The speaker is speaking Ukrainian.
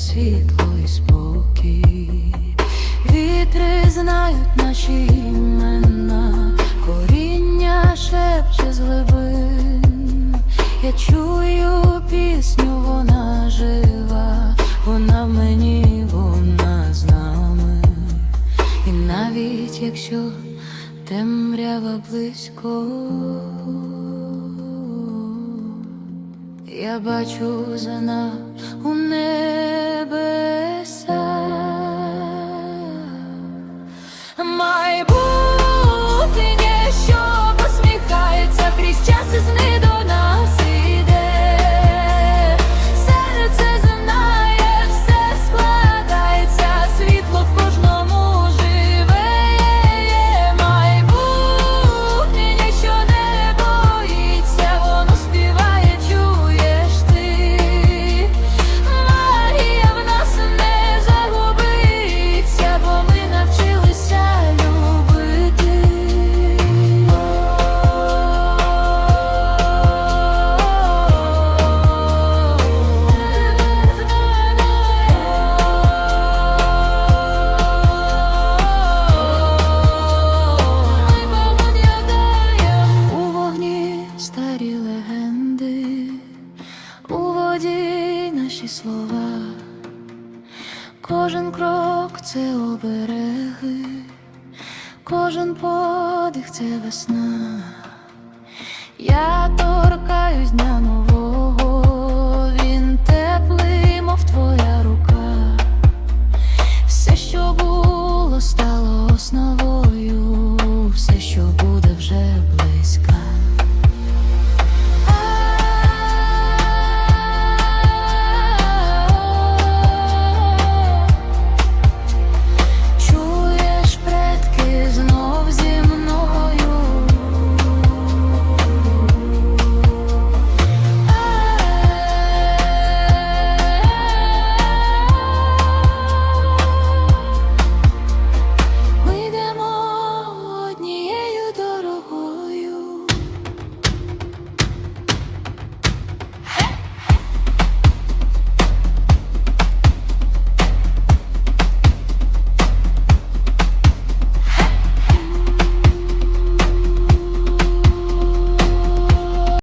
світло і спокій. Вітри знають наші імена, коріння шепче з глибин. Я чую пісню, вона жива, вона в мені, вона з нами. І навіть якщо темрява близько, я бачу за нас у небеса. молоді наші слова, кожен крок це обереги, кожен подих це весна. Я